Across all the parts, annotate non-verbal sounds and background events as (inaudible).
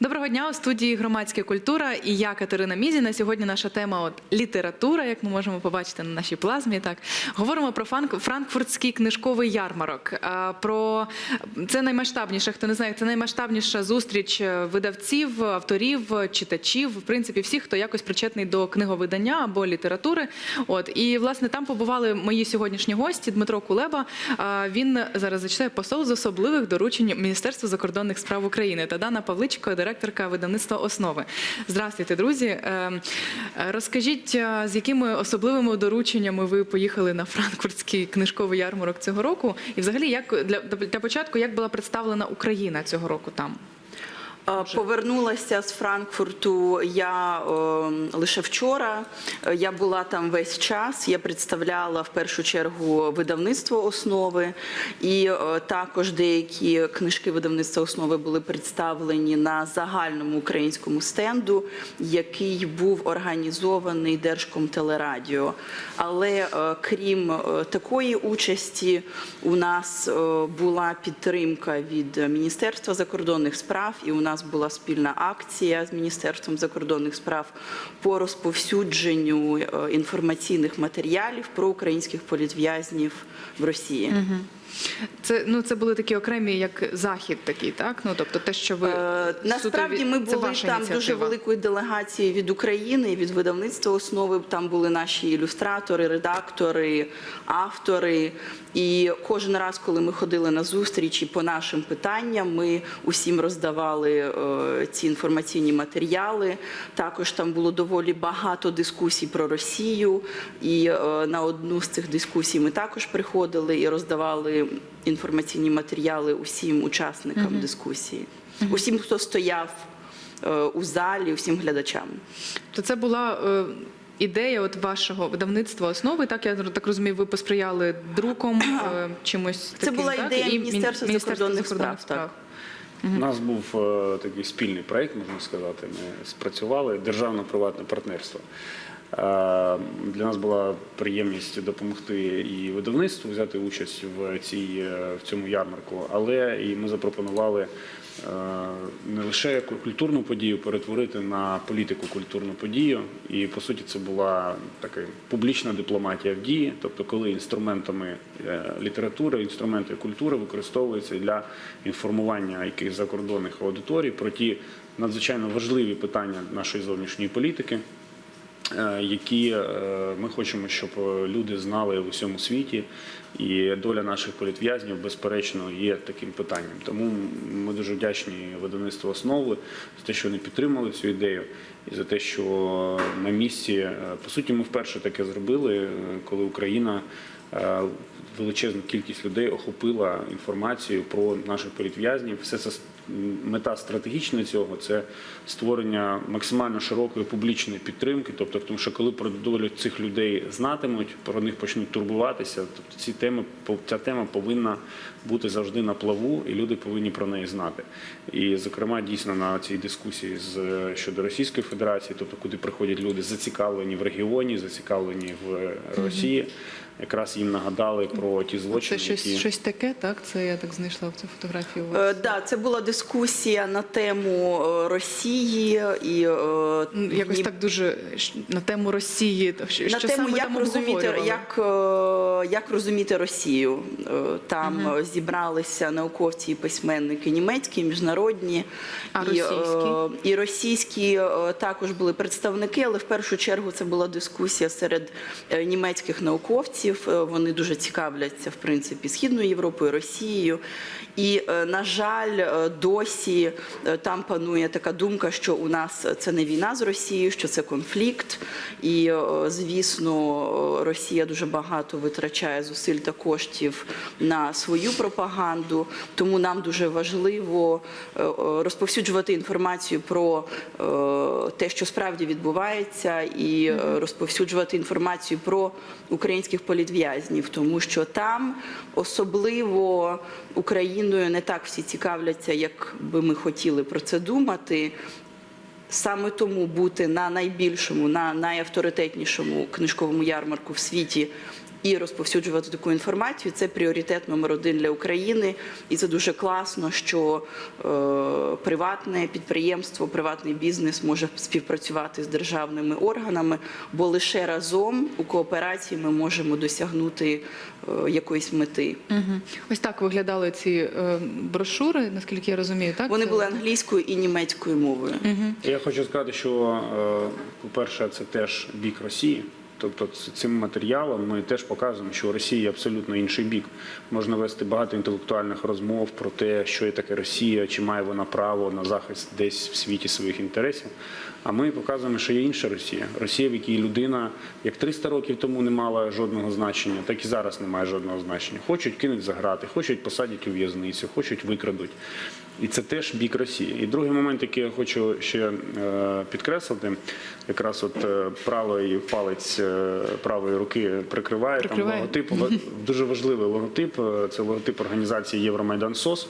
Доброго дня у студії громадська культура і я Катерина Мізіна. Сьогодні наша тема от література, як ми можемо побачити на нашій плазмі. Так говоримо про франк- франкфуртський книжковий ярмарок. Про це наймасштабніша, хто не знає, це наймасштабніша зустріч видавців, авторів, читачів, в принципі, всіх, хто якось причетний до книговидання або літератури. От і власне там побували мої сьогоднішні гості Дмитро Кулеба. Він зараз зачитає посол з особливих доручень Міністерства закордонних справ України та Дана Павличко, директорка видавництва Основи. Здравствуйте, друзі. Е, е, Розкажіть, е, з якими особливими дорученнями ви поїхали на франкфуртський книжковий ярмарок цього року? І взагалі, як для, для початку, як була представлена Україна цього року там? Повернулася з Франкфурту я е, лише вчора. Я була там весь час. Я представляла в першу чергу видавництво основи, і е, також деякі книжки видавництва основи були представлені на загальному українському стенду, який був організований Держкомтелерадіо. Але е, крім е, такої участі, у нас е, була підтримка від Міністерства закордонних справ, і у нас була спільна акція з Міністерством закордонних справ по розповсюдженню е, інформаційних матеріалів про українських політв'язнів в Росії. Це ну це були такі окремі, як захід, такий, так? Ну тобто, те, що ви Е, Насправді ми були там дуже ініціатива. великою делегацією від України, від видавництва основи. Там були наші ілюстратори, редактори, автори. І кожен раз, коли ми ходили на зустрічі по нашим питанням, ми усім роздавали е, ці інформаційні матеріали. Також там було доволі багато дискусій про Росію. І е, на одну з цих дискусій ми також приходили і роздавали інформаційні матеріали усім учасникам дискусії, усім, хто стояв е, у залі, усім глядачам. То це була е, ідея от вашого видавництва основи. Так я так розумію, ви посприяли друком е, (clears throat) чимось. Це таким, була так? ідея І Міністерства закордонних справ, так. У нас був е, такий спільний проєкт, можна сказати. Ми спрацювали державно-приватне партнерство. Е, Для нас була приємність допомогти і видавництву взяти участь в цій е, в цьому ярмарку, але і ми запропонували е, не лише ку- культурну подію перетворити на політику культурну подію. І по суті, це була така публічна дипломатія в дії, тобто, коли інструментами літератури, інструменти культури використовуються для інформування яких закордонних аудиторій про ті надзвичайно важливі питання нашої зовнішньої політики. Е, Які е, ми хочемо, щоб е, люди знали в усьому світі, і доля наших політв'язнів, безперечно, є таким питанням. Тому ми дуже вдячні видавництву основи за те, що вони підтримали цю ідею, і за те, що на місці, по суті, ми вперше таке зробили, коли Україна величезну кількість людей охопила інформацію про наших політв'язнів. Все це мета стратегічна цього це створення максимально широкої публічної підтримки. Тобто, тому що коли про долю цих людей знатимуть, про них почнуть турбуватися. Тобто ці теми ця тема повинна бути завжди на плаву, і люди повинні про неї знати. І, зокрема, дійсно на цій дискусії з щодо Російської Федерації, тобто куди приходять люди зацікавлені в регіоні, зацікавлені в Росії. Якраз їм нагадали про ті злочини. Це щось, які щось таке, так? Це я так знайшла в цю фотографію. у Е. Да, це була дискусія на тему е, Росії і е, Ну, Якось ні- так дуже на тему Росії. Що, на що тему, саме як там розуміти, як, е, як розуміти Росію. Е, Там е, зібралися науковці і письменники німецькі, міжнародні А і, е, російські? і російські е, також були представники, але в першу чергу це була дискусія серед е, німецьких науковців. Е, Вони дуже цікавляться в принципі східною Європою, Росією. І е, на жаль, е, досі там панує така думка, що у нас це не війна з Росією, що це конфлікт. І звісно, Росія дуже багато витрачає зусиль та коштів на свою пропаганду. Тому нам дуже важливо розповсюджувати інформацію про те, що справді відбувається, і розповсюджувати інформацію про українських політв'язнів, тому що там особливо Україною не так всі цікавляться, як би ми хотіли про це думати. Саме тому бути на найбільшому, на найавторитетнішому книжковому ярмарку в світі і розповсюджувати таку інформацію. Це пріоритет номер один для України, і це дуже класно, що е, приватне підприємство, приватний бізнес може співпрацювати з державними органами, бо лише разом у кооперації ми можемо досягнути е, якоїсь мети. Мгм. Ось так виглядали ці е, брошури, наскільки я розумію, так? Вони Це- були англійською і німецькою мовою. Я хочу сказати, що, е, по-перше, це теж бік Росії. Тобто цим матеріалом ми теж показуємо, що у Росії абсолютно інший бік. Можна вести багато інтелектуальних розмов про те, що є таке Росія, чи має вона право на захист десь в світі своїх інтересів. А ми показуємо, що є інша Росія. Росія, в якій людина як 300 років тому не мала жодного значення, так і зараз не має жодного значення. Хочуть кинуть за грати, хочуть посадять у в'язницю, хочуть викрадуть. І це теж бік Росії. І другий момент, який я хочу ще е, підкреслити, якраз от е, правий палець е, правої руки прикриває, Прикриває. там логотип. Дуже важливий логотип. Це логотип організації Євромайдан СОС,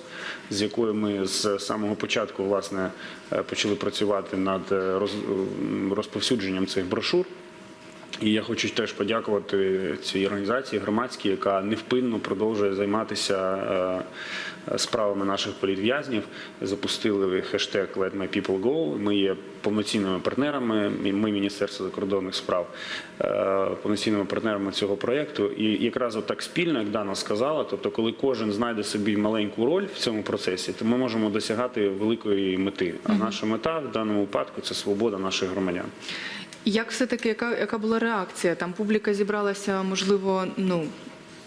з якою ми з самого початку власне почали працювати над розповсюдженням цих брошур. І я хочу теж подякувати цій організації громадській, яка невпинно продовжує займатися е, справами наших політв'язнів. Запустили хештег Let my people go. Ми є повноцінними партнерами. Ми, Міністерство закордонних справ, е, повноцінними партнерами цього проєкту. І якраз от так спільно, як Дана сказала, тобто, коли кожен знайде собі маленьку роль в цьому процесі, то ми можемо досягати великої мети. А наша мета в даному випадку це свобода наших громадян. Як все-таки, яка, яка була реакція? Там публіка зібралася, можливо, ну.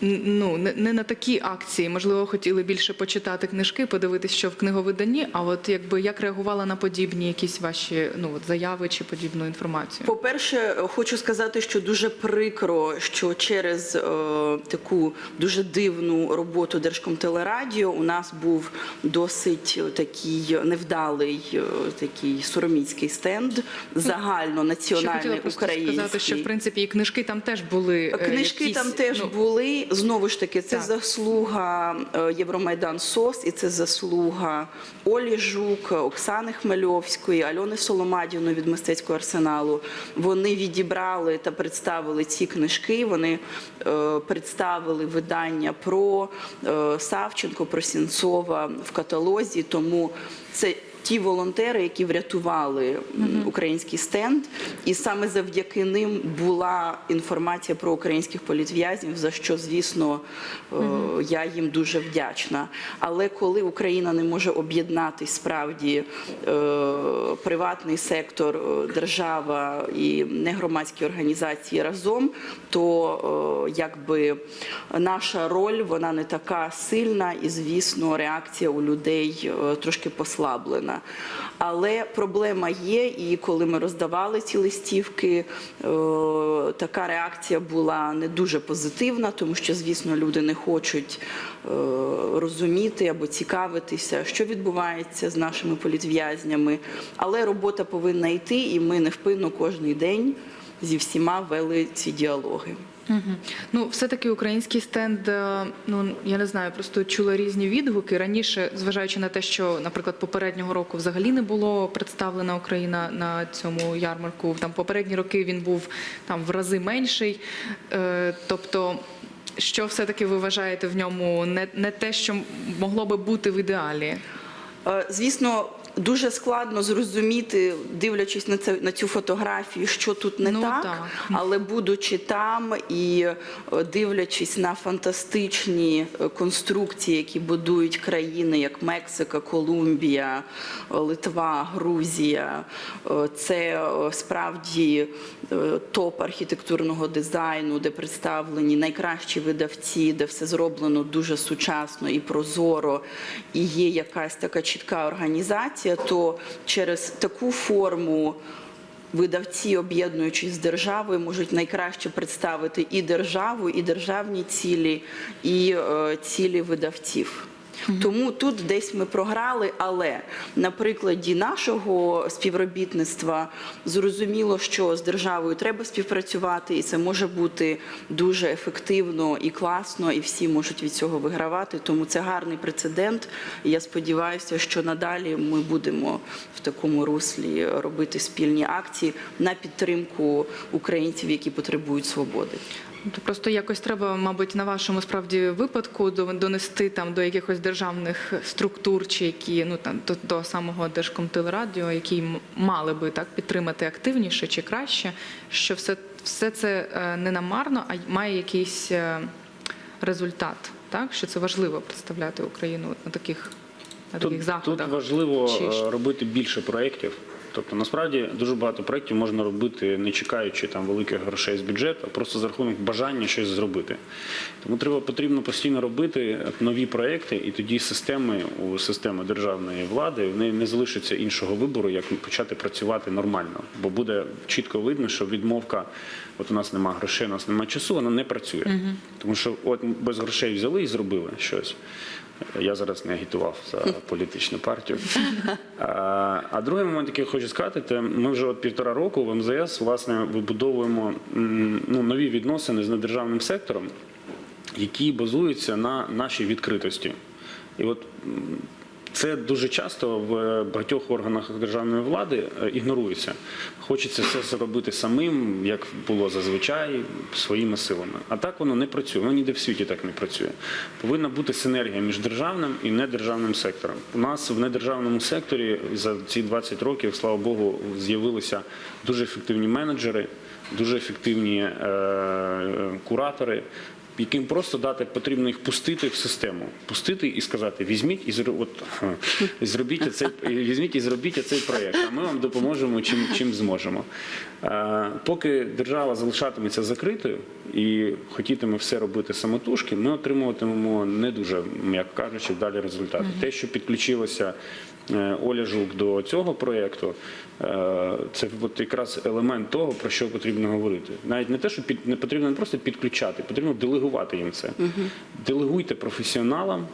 Ну, не, на такі акції, можливо, хотіли більше почитати книжки, подивитися, що в книговиданні. А от якби як реагувала на подібні якісь ваші ну от заяви чи подібну інформацію? По-перше, хочу сказати, що дуже прикро, що через е, таку дуже дивну роботу Держкомтелерадіо у нас був досить такий невдалий, е, такий сороміцький стенд, Ще загальнонаціональний хотіла український. сказати, що в принципі і книжки там теж були е, Книжки якісь, там теж ну, були. Знову ж таки, це Так. заслуга е, Євромайдан СОС, і це заслуга Олі Жук, Оксани Хмельовської, Альони Соломадіної від мистецького арсеналу. Вони відібрали та представили ці книжки. Вони е, представили видання про е, Савченко, про Сінцова в каталозі. Тому це. Ті волонтери, які врятували український стенд, і саме завдяки ним була інформація про українських політв'язнів, за що, звісно, е, я їм дуже вдячна. Але коли Україна не може об'єднатись справді е, приватний сектор, е, держава і негромадські організації разом, то якби наша роль вона не така сильна, і звісно, реакція у людей трошки послаблена. Але проблема є, і коли ми роздавали ці листівки, е, така реакція була не дуже позитивна, тому що, звісно, люди не хочуть е, розуміти або цікавитися, що відбувається з нашими політв'язнями. Але робота повинна йти, і ми невпинно кожен день зі всіма вели ці діалоги. Ну, все-таки український стенд, е, ну я не знаю, просто чула різні відгуки. Раніше, зважаючи на те, що, наприклад, попереднього року взагалі не було представлена Україна на цьому ярмарку. Там попередні роки він був там в рази менший. Е, тобто, що все-таки ви вважаєте в ньому не, не те, що могло би бути в ідеалі? Е, Звісно, дуже складно зрозуміти, дивлячись на це на цю фотографію, що тут не Ну, так, так. але будучи там і е, дивлячись на фантастичні е, конструкції, які будують країни, як Мексика, Колумбія, Литва, Грузія, е, це справді топ архітектурного дизайну, де представлені найкращі видавці, де все зроблено дуже сучасно і прозоро, і є якась така чітка організація, то через таку форму. Видавці, об'єднуючись з державою, можуть найкраще представити і державу, і державні цілі, і е, цілі видавців. Тому тут десь ми програли, але на прикладі нашого співробітництва зрозуміло, що з державою треба співпрацювати, і це може бути дуже ефективно і класно, і всі можуть від цього вигравати. Тому це гарний прецедент. І я сподіваюся, що надалі ми будемо в такому руслі робити спільні акції на підтримку українців, які потребують свободи. То просто якось треба, мабуть, на вашому справді випадку до- донести там до якихось державних структур, чи які ну там до, до самого Держкомтелерадіо, які мали би так підтримати активніше чи краще, що все, все це е, не намарно, а має якийсь е, результат. Так, що це важливо представляти Україну на таких на таких Тут, заходах. тут важливо Чи е, робити більше проєктів. Тобто, насправді дуже багато проєктів можна робити, не чекаючи там великих грошей з бюджету, а просто за рахунок бажання щось зробити. Тому треба потрібно постійно робити нові проєкти, і тоді системи у системи державної влади не, не залишиться іншого вибору, як почати працювати нормально. Бо буде чітко видно, що відмовка, от у нас немає грошей, у нас немає часу, вона не працює. Тому що от без грошей взяли і зробили щось. Я зараз не агітував за політичну партію. А, а другий момент, який я хочу сказати, це ми вже от півтора року в МЗС власне вибудовуємо ну, нові відносини з недержавним сектором, які базуються на нашій відкритості. І от це дуже часто в багатьох органах державної влади е, ігнорується. Хочеться це зробити самим, як було зазвичай, своїми силами. А так воно не працює. Воно ніде в світі так не працює. Повинна бути синергія між державним і недержавним сектором. У нас в недержавному секторі за ці 20 років, слава Богу, з'явилися дуже ефективні менеджери, дуже ефективні е, е, куратори яким просто дати потрібно їх пустити в систему, пустити і сказати: візьміть і зро- от, зробіть цей візьміть і зробіть цей проєкт. А ми вам допоможемо чим, чим зможемо. Поки держава залишатиметься закритою і хотітиме все робити самотужки, ми отримуватимемо не дуже, м'яко кажучи, далі результати. Те, що підключилося. е, Оля Жук до цього проєкту, е, це от якраз елемент того, про що потрібно говорити. Навіть не те, що під, не потрібно не просто підключати, потрібно делегувати їм це. Делегуйте професіоналам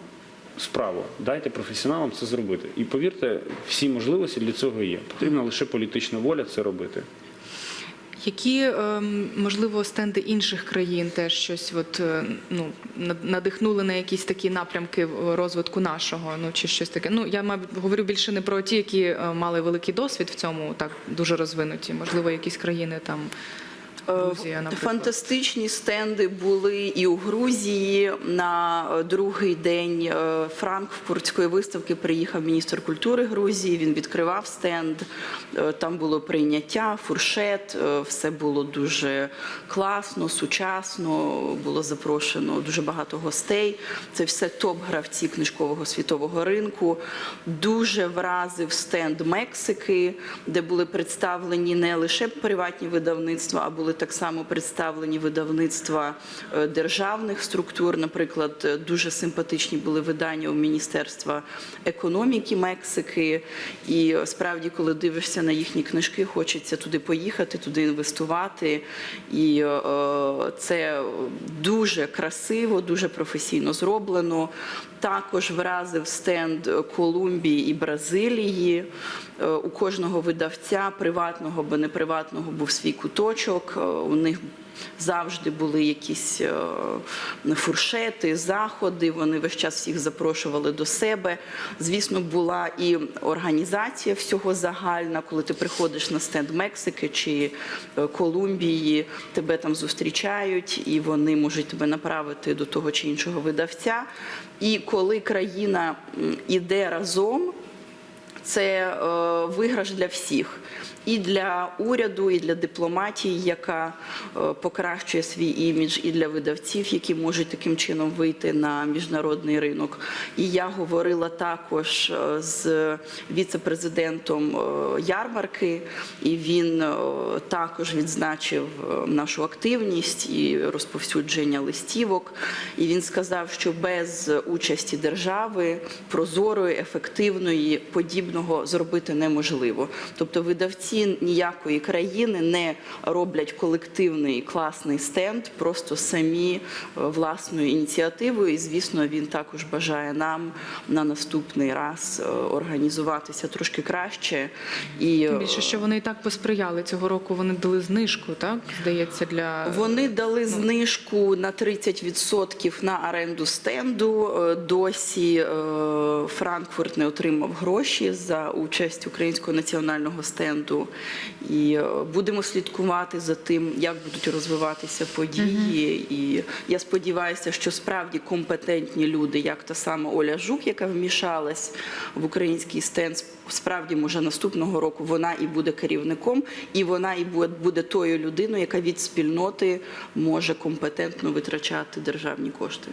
справу, дайте професіоналам це зробити. І повірте, всі можливості для цього є. Потрібна лише політична воля це робити. Які ем, можливо стенди інших країн теж щось от, е, ну, надихнули на якісь такі напрямки в розвитку нашого, ну чи щось таке. Ну я мабуть говорю більше не про ті, які е, мали великий досвід в цьому, так дуже розвинуті. Можливо, якісь країни там Грузія, Е, наприклад. Фантастичні стенди були і у Грузії. На е, другий день е, Франкфуртської виставки приїхав міністр культури Грузії. Він відкривав стенд. Там було прийняття, фуршет. Все було дуже класно, сучасно. Було запрошено дуже багато гостей. Це все топ-гравці книжкового світового ринку. Дуже вразив стенд Мексики, де були представлені не лише приватні видавництва, а були так само представлені видавництва е, державних структур. Наприклад, е, дуже симпатичні були видання у Міністерства економіки Мексики. І е, справді, коли дивишся на їхні книжки, хочеться туди поїхати, туди інвестувати. І це дуже красиво, дуже професійно зроблено. Також вразив стенд Колумбії і Бразилії. У кожного видавця, приватного або неприватного, був свій куточок. У них завжди були якісь е, фуршети, заходи. Вони весь час всіх запрошували до себе. Звісно, була і організація всього загальна, коли ти приходиш на стенд Мексики чи е, Колумбії, тебе там зустрічають, і вони можуть тебе направити до того чи іншого видавця. І коли країна іде разом, це е, виграш для всіх. І для уряду, і для дипломатії, яка е, покращує свій імідж, і для видавців, які можуть таким чином вийти на міжнародний ринок. І я говорила також е, з віце-президентом ярмарки, і він також відзначив нашу активність і розповсюдження листівок. І він сказав, що без участі держави прозорої, ефективної, подібного зробити неможливо. Тобто видавці ніякої країни не роблять колективний класний стенд, просто самі е, власною ініціативою. І звісно, він також бажає нам на наступний раз е, організуватися трошки краще. І Тим е, більше, що вони і так посприяли цього року. Вони дали знижку, так здається, для Вони дали знижку на 30% на оренду стенду. Досі Франкфурт не отримав гроші за участь українського національного стенду І е, будемо слідкувати за тим, як будуть розвиватися події. І я сподіваюся, що справді компетентні люди, як та сама Оля Жук, яка вмішалась в український стенд, справді може наступного року вона і буде керівником, і вона і буде тою людиною, яка від спільноти може компетентно витрачати державні кошти.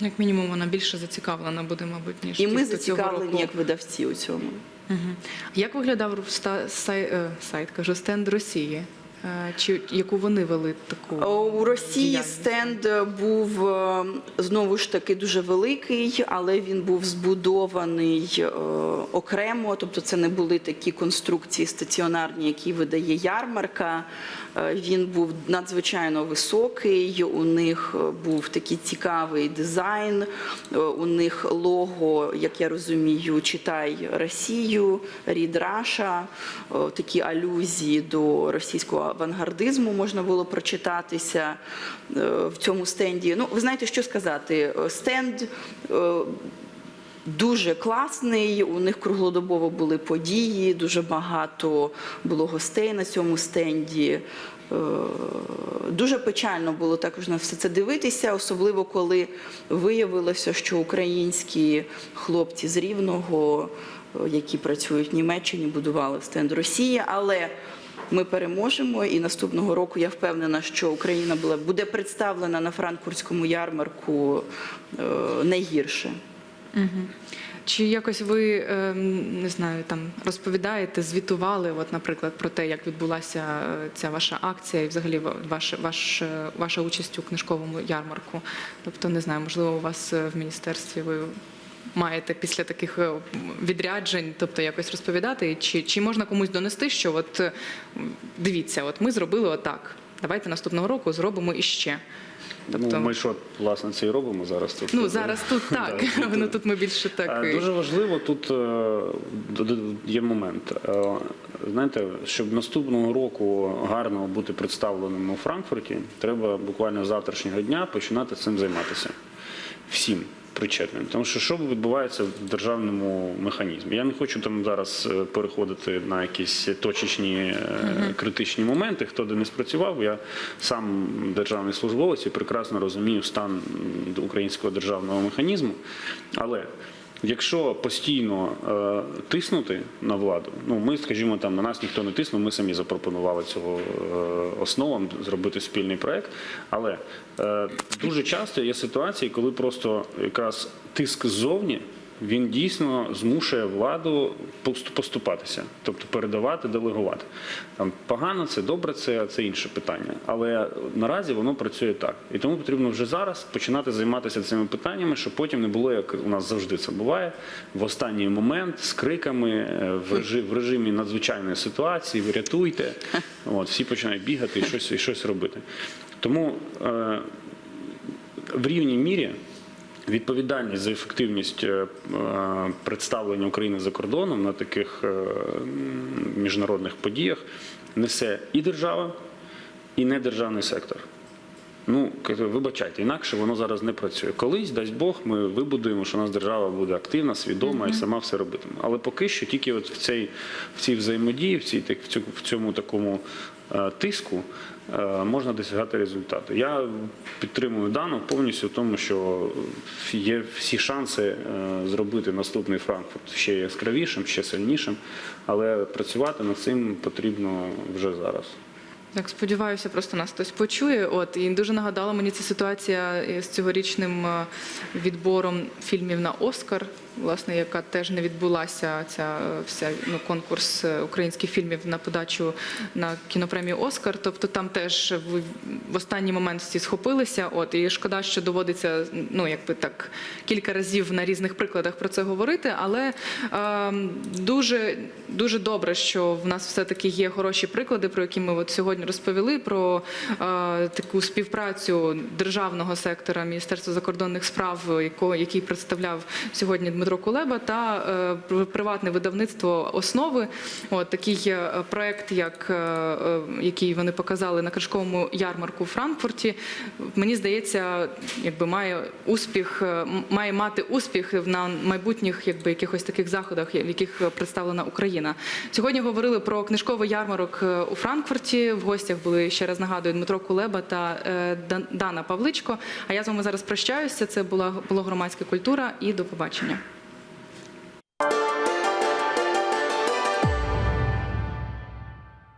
Як мінімум, вона більше зацікавлена буде, мабуть, ніж І ми хто зацікавлені як видавці у цьому. Угу. Як виглядав сайт, сай, е, сайт, кажу, стенд Росії? Е, Чи яку вони вели таку У Росії діяльність? стенд був е, знову ж таки дуже великий, але він був збудований е, окремо. Тобто, це не були такі конструкції стаціонарні, які видає ярмарка. Е, Він був надзвичайно високий. У них е, був такий цікавий дизайн. Е, У них лого, як я розумію, читай Росію, Рід Раша, Е, такі алюзії до російського авангардизму можна було прочитатися е, в цьому стенді. Ну, ви знаєте, що сказати? Е, Стенд. е, Дуже класний, у них круглодобово були події, дуже багато було гостей на цьому стенді. Дуже печально було також на все це дивитися, особливо коли виявилося, що українські хлопці з Рівного, які працюють в Німеччині, будували стенд Росії. Але ми переможемо, і наступного року я впевнена, що Україна була буде представлена на франкфуртському ярмарку е, не гірше. Мгм. Чи якось ви ем, не знаю, там розповідаєте, звітували, от, наприклад, про те, як відбулася е, ця ваша акція і взагалі ваш, ваш, е, ваша участь у книжковому ярмарку? Тобто, не знаю, можливо, у вас е, в міністерстві ви маєте після таких е, відряджень, тобто якось розповідати, чи, чи можна комусь донести, що от е, дивіться, от ми зробили отак. Давайте наступного року зробимо іще. Тобто, Ну, ми що, власне, це і робимо зараз тут. ну зараз тут (laughs) так. Да, Ну тут ми більше так. Дуже важливо тут е, є момент. Е, Знаєте, щоб наступного року гарно бути представленим у Франкфурті, треба буквально з завтрашнього дня починати цим займатися всім причетним. Тому що що відбувається в державному механізмі? Я не хочу там зараз е, переходити на якісь точечні е, критичні моменти, хто де не спрацював. Я сам державний службовець і прекрасно розумію стан українського державного механізму. Але Якщо постійно е, тиснути на владу, ну ми, скажімо, там на нас ніхто не тиснув, ми самі запропонували цього е, основам зробити спільний проект. Але е, дуже часто є ситуації, коли просто якраз тиск ззовні. Він дійсно змушує владу пост- поступатися, тобто передавати, делегувати. Там погано це, добре це, це інше питання. Але наразі воно працює так. І тому потрібно вже зараз починати займатися цими питаннями, щоб потім не було, як у нас завжди це буває, в останній момент з криками е, в режимі надзвичайної ситуації, врятуйте. (laughs) От, всі починають бігати і щось, і щось робити. Тому е, в рівній мірі відповідальність за ефективність е, е, представлення України за кордоном на таких е, міжнародних подіях несе і держава, і недержавний сектор. Ну, вибачайте, інакше воно зараз не працює. Колись, дасть Бог, ми вибудуємо, що у нас держава буде активна, свідома і сама все робитиме. Але поки що тільки от в цій, в цій взаємодії, в, цій, в цьому такому тиску можна досягати результату. Я підтримую дану повністю в тому, що є всі шанси е, зробити наступний Франкфурт ще яскравішим, ще сильнішим, але працювати над цим потрібно вже зараз. Так, сподіваюся, просто нас хтось почує. От і дуже нагадала мені ця ситуація з цьогорічним е, відбором фільмів на Оскар, власне, яка теж не відбулася. Ця вся ну, конкурс е, українських фільмів на подачу на кінопремію Оскар. Тобто там теж в, в останній момент всі схопилися. От і шкода, що доводиться ну якби так кілька разів на різних прикладах про це говорити, але е, дуже дуже добре, що в нас все таки є хороші приклади, про які ми от сьогодні розповіли про е, таку співпрацю державного сектора Міністерства закордонних справ, яко- який представляв сьогодні Дмитро Кулеба, та е, приватне видавництво основи. От такий е, проект, як е, який вони показали на книжковому ярмарку у Франкфурті, мені здається, якби має успіх, має мати успіх на майбутніх якби якихось таких заходах, в яких представлена Україна. Сьогодні говорили про книжковий ярмарок у Франкфурті. В гостях були ще раз нагадую Дмитро Кулеба та Дана Павличко. А я з вами зараз прощаюся. Це була було громадська культура і до побачення.